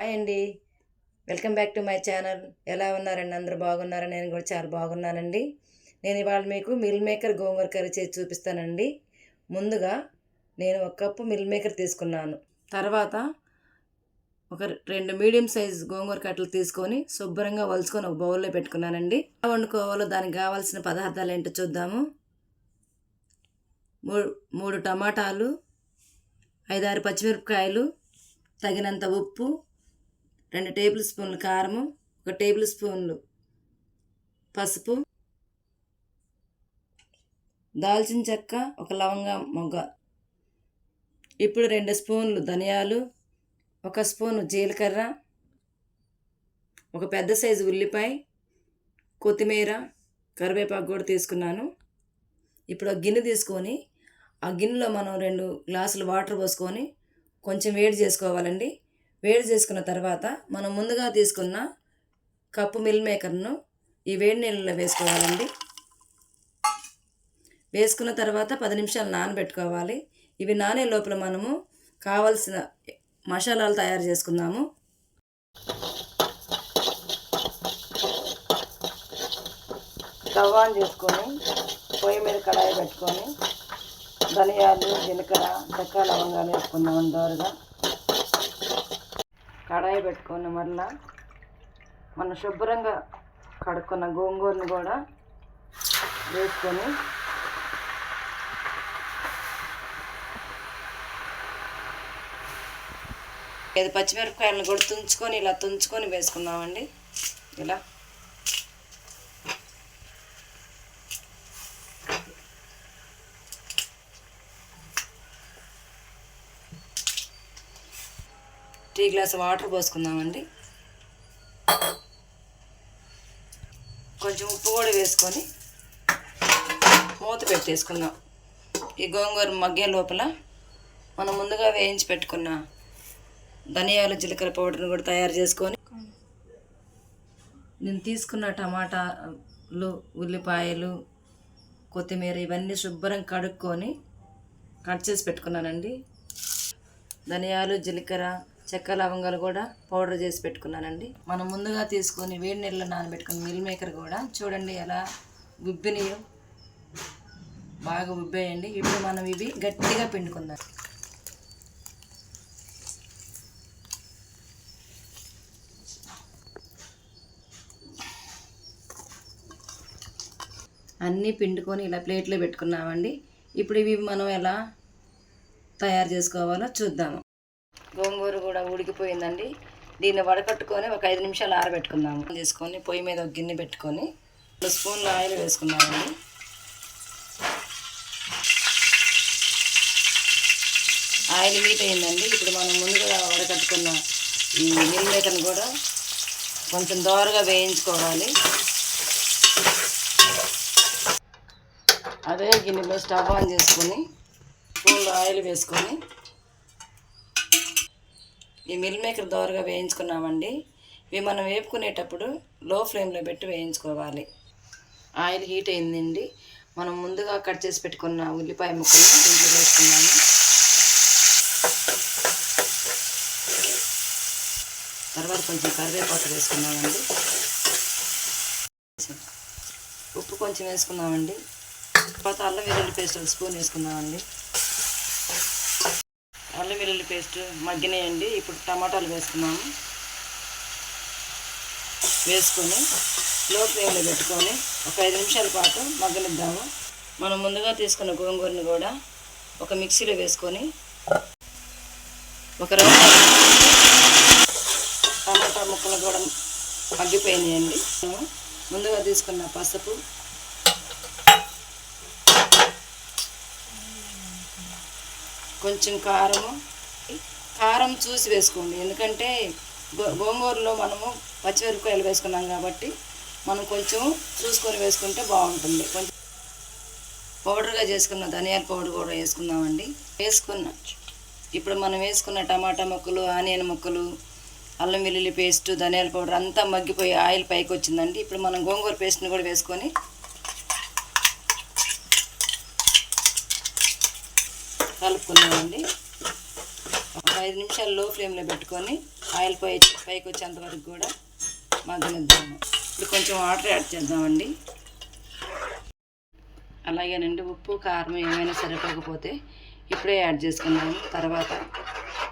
Hi అండి. Welcome back to my channel. ఎలా ఉన్నారండి? అందరూ బాగున్నారా? నేను కూడా చాలా బాగున్నానండి. నేను ఇవాళ మీకు మిల్ మేకర్ గోంగూర కర్రీ చేసి చూపిస్తానండి. ముందుగా నేను ఒక కప్పు మిల్ మేకర్ తీసుకున్నాను. తర్వాత ఒక రెండు మీడియం సైజ్ గోంగూర కట్టలు తీసుకొని శుభ్రంగా వలుచుకొని ఒక బౌల్లో పెట్టుకున్నానండి. ఎలా వండుకోవాలో దానికి కావాల్సిన పదార్థాలు ఏంటో చూద్దాము. మూడు మూడు టమాటాలు ఐదారు పచ్చిమిరపకాయలు తగినంత ఉప్పు రెండు టేబుల్ స్పూన్లు కారము ఒక టేబుల్ స్పూన్లు పసుపు దాల్చిన చెక్క ఒక లవంగ మొగ్గ. ఇప్పుడు రెండు స్పూన్లు ధనియాలు ఒక స్పూను జీలకర్ర ఒక పెద్ద సైజు ఉల్లిపాయ కొత్తిమీర కరివేపాకు కూడా తీసుకున్నాను. ఇప్పుడు ఒక గిన్నె తీసుకొని ఆ గిన్నెలో మనం రెండు గ్లాసులు వాటర్ పోసుకొని కొంచెం వేడి చేసుకోవాలండి. వేడి చేసుకున్న తర్వాత మనం ముందుగా తీసుకున్న కప్పు మిల్ మేకర్ను ఈ వేడి నీళ్ళలో వేసుకోవాలండి. వేసుకున్న తర్వాత పది నిమిషాలు నానబెట్టుకోవాలి. ఇవి నానే లోపల మనము కావలసిన మసాలాలు తయారు చేసుకుందాము. స్టవ్ ఆన్ చేసుకొని పొయ్యి మీద కడాయి పెట్టుకొని ధనియాలు జీలకర్ర చెక్క లవంగాలు వేసుకుందాం దోరగా కడాయి పెట్టుకొని మళ్ళా మనం శుభ్రంగా కడుక్కున్న గోంగూరని కూడా వేసుకొని ఇది పచ్చిమిరపకాయలను కూడా తుంచుకొని ఇలా తుంచుకొని వేసుకుందామండి. ఇలా. టీ గ్లాస్ వాటర్ పోసుకుందామండి. కొంచెం ఉప్పు కూడా వేసుకొని మూత పెట్టేసుకుందాం. ఈ గోంగూర మగ్గే లోపల మనం ముందుగా వేయించి పెట్టుకున్న ధనియాలు జీలకర్ర పౌడర్ని కూడా తయారు చేసుకొని నేను తీసుకున్న టమాటాలు ఉల్లిపాయలు కొత్తిమీర ఇవన్నీ శుభ్రం కడుక్కొని కట్ చేసి పెట్టుకున్నానండి. ధనియాలు జీలకర్ర చెక్క లవంగాలు కూడా పౌడర్ చేసి పెట్టుకున్నానండి. మనం ముందుగా తీసుకొని వేడి నీళ్ళలో నానబెట్టుకుని మిల్ మేకర్ కూడా చూడండి ఎలా ఉబ్బినాయో బాగా ఉబ్బేయండి ఇప్పుడు మనం ఇవి గట్టిగా పిండుకుందాం. అన్నీ పిండుకొని ఇలా ప్లేట్లో పెట్టుకున్నామండి. ఇప్పుడు ఇవి మనం ఎలా తయారు చేసుకోవాలో చూద్దాము. గోంగూర కూడా ఉడికిపోయిందండి. దీన్ని వడకట్టుకొని ఒక ఐదు నిమిషాలు ఆరబెట్టుకుందాము. తీసుకొని పొయ్యి మీద ఒక గిన్నె పెట్టుకొని రెండు స్పూన్ల ఆయిల్ వేసుకున్నామండి. ఆయిల్ హీట్ అయిందండి. ఇప్పుడు మనం ముందుగా వడకట్టుకున్న ఈ మిల్ కూడా కొంచెం దోరగా వేయించుకోవాలి. అదే గిన్నెలో స్టవ్ ఆన్ చేసుకొని స్పూన్లో ఆయిల్ వేసుకొని ఈ మిల్ మేకర్ దోరగా వేయించుకున్నామండి. ఇవి మనం వేపుకునేటప్పుడు లో ఫ్లేమ్లో పెట్టి వేయించుకోవాలి. ఆయిల్ హీట్ అయిందండి. మనం ముందుగా కట్ చేసి పెట్టుకున్న ఉల్లిపాయ ముక్కలు దీంట్లో వేసుకున్నాము తర్వాత కొంచెం కరివేపాకు వేసుకున్నామండి ఉప్పు కొంచెం వేసుకున్నామండి తర్వాత అల్లం వెల్లుల్లి పేస్ట్ ఒక స్పూన్ వేసుకున్నామండి అల్లం వెల్లుల్లి పేస్ట్ మగ్గినాయండి. ఇప్పుడు టమాటాలు వేసుకున్నాము. వేసుకొని లో ఫ్లేమ్లో పెట్టుకొని ఒక ఐదు నిమిషాల పాటు మగ్గనిద్దాము. మనం ముందుగా తీసుకున్న గోంగూరని కూడా ఒక మిక్సీలో వేసుకొని ఒక రవ్వ టమాటా ముక్కలు కూడా మగ్గిపోయినాయండి. ముందుగా తీసుకున్న పసుపు కొంచెం కారము. కారం చూసి వేసుకోండి. ఎందుకంటే గో- గోంగూరలో మనము పచ్చిమిరపకాయలు వేసుకున్నాం కాబట్టి మనం కొంచెం చూసుకొని వేసుకుంటే బాగుంటుంది. కొంచెం పౌడర్గా చేసుకున్న ధనియాల పౌడర్ కూడా వేసుకుందామండి. వేసుకున్న ఇప్పుడు మనం వేసుకున్న టమాటా ముక్కలు ఆనియన్ ముక్కలు అల్లం వెల్లుల్లి పేస్ట్ ధనియాల పౌడర్ అంతా మగ్గిపోయి ఆయిల్ పైకి వచ్చిందండి ఇప్పుడు మనం గోంగూర పేస్ట్ని కూడా వేసుకొని కలుపుకున్నామండి. ఒక ఐదు నిమిషాలు లో ఫ్లేమ్లో పెట్టుకొని ఆయిల్ పై పైకి వచ్చేంత వరకు కూడా మగ్గనిద్దాము. ఇప్పుడు కొంచెం వాటర్ యాడ్ చేద్దామండి. అలాగేనండి ఉప్పు కారం ఏమైనా సరిపోకపోతే ఇప్పుడే యాడ్ చేసుకున్నాము. తర్వాత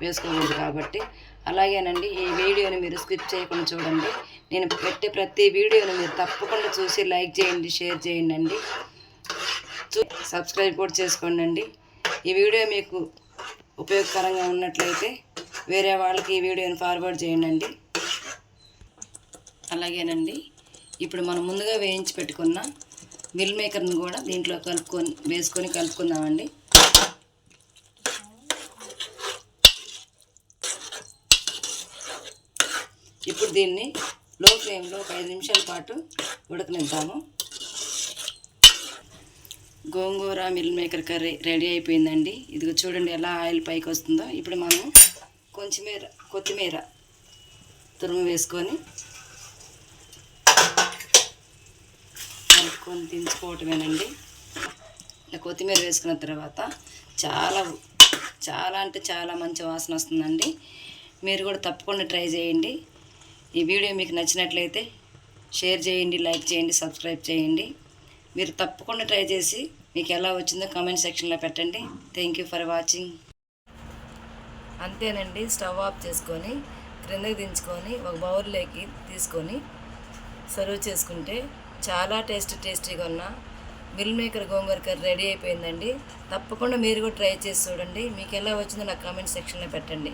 వేసుకోకూడదు కాబట్టి. అలాగేనండి ఈ వీడియోని మీరు స్కిప్ చేయకుండా చూడండి. నేను పెట్టే ప్రతి వీడియోని మీరు తప్పకుండా చూసి లైక్ చేయండి షేర్ చేయండి అండి. చూ- సబ్స్క్రైబ్ కూడా చేసుకోండి ఈ వీడియో మీకు ఉపయోగకరంగా ఉన్నట్లయితే వేరే వాళ్ళకి ఈ వీడియోని ఫార్వర్డ్ చేయండి. అలాగేనండి. ఇప్పుడు మనం ముందుగా వేయించి పెట్టుకున్న మిల్ మేకర్ని కూడా దీంట్లో కలుపుకొని వేసుకొని కలుపుకుందామండి. ఇప్పుడు దీన్ని లో ఫ్లేమ్లో ఒక ఐదు నిమిషాల పాటు ఉడకనిద్దాము. Gongura meal maker curry ready అయిపోయిందండి. ఇదిగో చూడండి ఎలా ఆయిల్ పైకి వస్తుందో. ఇప్పుడు మనం కొంచెమేర కొత్తిమీర తురుము వేసుకొని కలుపుకొని దించుకోవటమేనండి. ఇలా కొత్తిమీర వేసుకున్న తర్వాత చాలా చాలా అంటే చాలా మంచి వాసన వస్తుందండి. మీరు కూడా తప్పకుండా ట్రై చేయండి. ఈ వీడియో మీకు నచ్చినట్లయితే షేర్ చేయండి లైక్ చేయండి సబ్స్క్రైబ్ చేయండి. మీరు తప్పకుండా ట్రై చేసి మీకు ఎలా వచ్చిందో కామెంట్ సెక్షన్లో పెట్టండి. థ్యాంక్ యూ ఫర్ వాచింగ్ అంతేనండి స్టవ్ ఆఫ్ చేసుకొని క్రిందకి దించుకొని ఒక బౌల్లోకి తీసుకొని సర్వ్ చేసుకుంటే చాలా టేస్ట్ టేస్టీగా ఉన్న meal maker gongura curry ready అయిపోయిందండి. తప్పకుండా మీరు కూడా ట్రై చేసి చూడండి. మీకు ఎలా వచ్చిందో నాకు కామెంట్ సెక్షన్లో పెట్టండి.